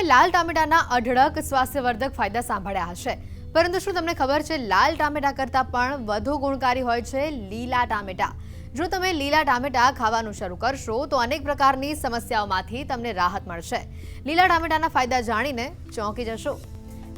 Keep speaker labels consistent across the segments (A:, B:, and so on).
A: તમે લાલ ટામેટાના અઢળક સ્વાસ્થ્યવર્ધક ફાયદા સાંભળ્યા હશે. પરંતુ શું તમને ખબર છે, લાલ ટામેટા કરતાં પણ વધુ ગુણકારી હોય છે લીલા ટામેટા? જો તમે લીલા ટામેટા ખાવાનું શરૂ કરશો, તો અનેક પ્રકારની સમસ્યાઓમાંથી તમને રાહત મળશે. લીલા ટામેટાના ફાયદા જાણીને ચોંકી જશો.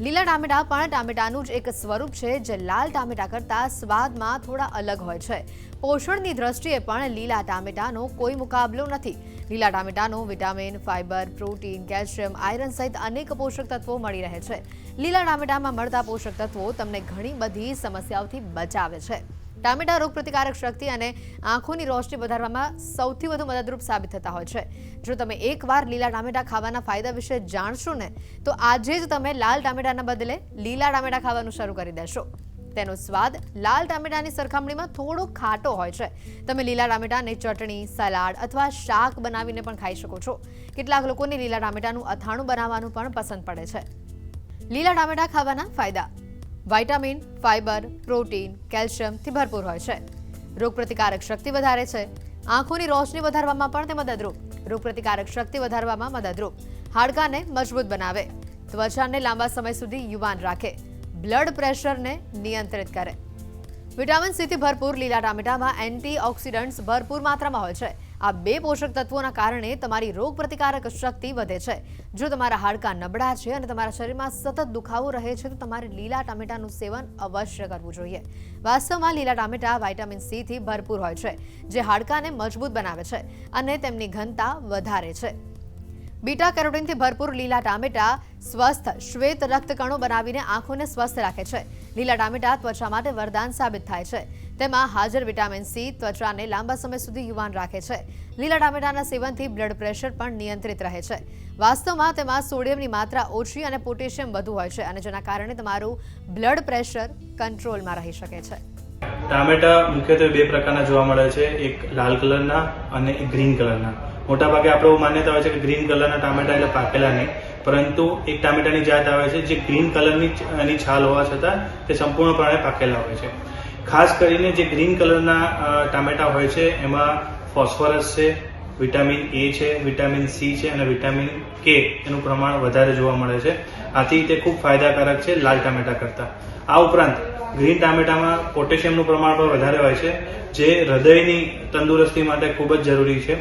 A: લીલા ટામેટા પણ ટામેટાનું જ એક સ્વરૂપ છે, જે લાલ ટામેટા કરતાં સ્વાદમાં થોડા અલગ હોય છે. પોષણની દ્રષ્ટિએ પણ લીલા ટામેટાનો કોઈ મુકાબલો નથી. લીલા ટામેટાનો, vitamin, fiber, protein, calcium, iron સહિત અનેક પોષક તત્વો મળી રહે છે. લીલા ટામેટામાં મળતા પોષક તત્વો તમને ઘણી બધી સમસ્યાઓથી બચાવે છે. ટામેટા રોગપ્રતિકારક શક્તિ અને આંખોની રોશની વધારવામાં સૌથી વધુ મદદરૂપ સાબિત થતા હોય છે. જો તમે એકવાર લીલા ટામેટા ખાવાના ફાયદા વિશે જાણશો ને, તો આજે જ તમે લાલ ટામેટાના બદલે લીલા ટામેટા ખાવાનું શરૂ કરી દેશો. તેનો સ્વાદ લાલ ટામેટાની સરખામણીમાં થોડો ખાટો હોય છે. તમે લીલા ટામેટાને ચટણી, સલાડ અથવા શાક બનાવીને પણ ખાઈ શકો છો. કેટલાક લોકોને લીલા ટામેટાનું અથાણું બનાવવાનું પણ પસંદ પડે છે. લીલા ટામેટા ખાવાના ફાયદા. વિટામિન ફાઇબર, પ્રોટીન, કેલ્શિયમથી ભરપૂર હોય છે. રોગપ્રતિકારક શક્તિ વધારે છે. આંખોની રોશની વધારવામાં પણ તે મદદરૂપ. રોગપ્રતિકારક શક્તિ વધારવામાં મદદરૂપ. હાડકાને મજબૂત બનાવે. ત્વચાને લાંબા સમય સુધી યુવાન રાખે. બ્લડ પ્રેશરને નિયંત્રિત કરે. વિટામિન સીથી ભરપૂર લીલા ટામેટામાં એન્ટીઓક્સિડન્ટ્સ ભરપૂર માત્રામાં હોય છે. આ બે પોષક તત્વોના કારણે તમારી રોગપ્રતિકારક શક્તિ વધે છે. જો તમારા હાડકાં નબળા છે અને તમારા શરીરમાં સતત દુખાવો રહે છે, તો તમારે લીલા ટામેટાનું સેવન અવશ્ય કરવું જોઈએ. વાસ્તવમાં લીલા ટામેટા વિટામિન સીથી ભરપૂર હોય છે, જે હાડકાને મજબૂત બનાવે છે અને તેમની ઘનતા વધારે છે. બીટા કેરોટીનથી ભરપૂર લીલા ટામેટા સ્વસ્થ શ્વેત રક્તકણો બનાવીને આંખોને સ્વસ્થ રાખે છે. લીલા ટામેટા ત્વચા માટે વરદાન સાબિત થાય છે. તેમાં હાજર વિટામિન સી ત્વચાને લાંબા સમય સુધી યુવાન રાખે છે. લીલા ટામેટાના સેવનથી બ્લડ પ્રેશર પણ નિયંત્રિત રહે છે. વાસ્તવમાં તેમાં સોડિયમની માત્રા ઓછી અને પોટેશિયમ વધુ હોય છે અને જેના કારણે તમારું બ્લડ પ્રેશર કંટ્રોલમાં રહી શકે છે.
B: ટામેટા મુખ્યત્વે બે પ્રકારના જોવા મળે છે. એક લાલ કલરના અને ગ્રીન કલરના. મોટાભાગે આપણે એવું માન્યતા હોય છે કે ગ્રીન કલરના ટામેટા એટલે પાકેલા નહીં. પરંતુ એક ટામેટાની જાત આવે છે જે ગ્રીન કલરની એની છાલ હોવા છતાં તે સંપૂર્ણપણે પાકેલા હોય છે. ખાસ કરીને જે ગ્રીન કલરના ટામેટા હોય છે એમાં ફોસ્ફરસ છે વિટામિન એ છે વિટામિન સી છે અને વિટામિન કે એનું પ્રમાણ વધારે જોવા મળે છે. આથી તે ખૂબ ફાયદાકારક છે લાલ ટામેટા કરતાં. આ ઉપરાંત ગ્રીન ટામેટામાં પોટેશિયમનું પ્રમાણ પણ વધારે હોય છે, જે હૃદયની તંદુરસ્તી માટે ખૂબ જ જરૂરી છે.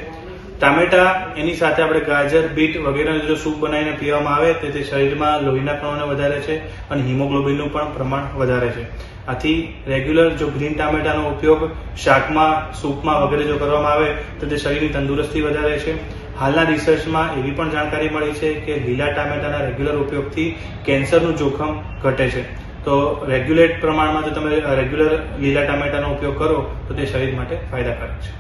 B: ટામેટા, એની સાથે આપણે ગાજર, બીટ વગેરેનો જો સૂપ બનાવીને પીવામાં આવે તો તે શરીરમાં લોહીના પ્રમાણ વધારે છે અને હિમોગ્લોબિનનું પણ પ્રમાણ વધારે છે. આથી રેગ્યુલર જો ગ્રીન ટામેટાનો ઉપયોગ શાકમાં, સૂપમાં વગેરે જો કરવામાં આવે તો તે શરીરની તંદુરસ્તી વધારે છે. હાલના રિસર્ચમાં એવી પણ જાણકારી મળી છે કે લીલા ટામેટાના રેગ્યુલર ઉપયોગથી કેન્સરનું જોખમ ઘટે છે. તો રેગ્યુલેટ પ્રમાણમાં જો તમે રેગ્યુલર લીલા ટામેટાનો ઉપયોગ કરો તો તે શરીર માટે ફાયદાકારક છે.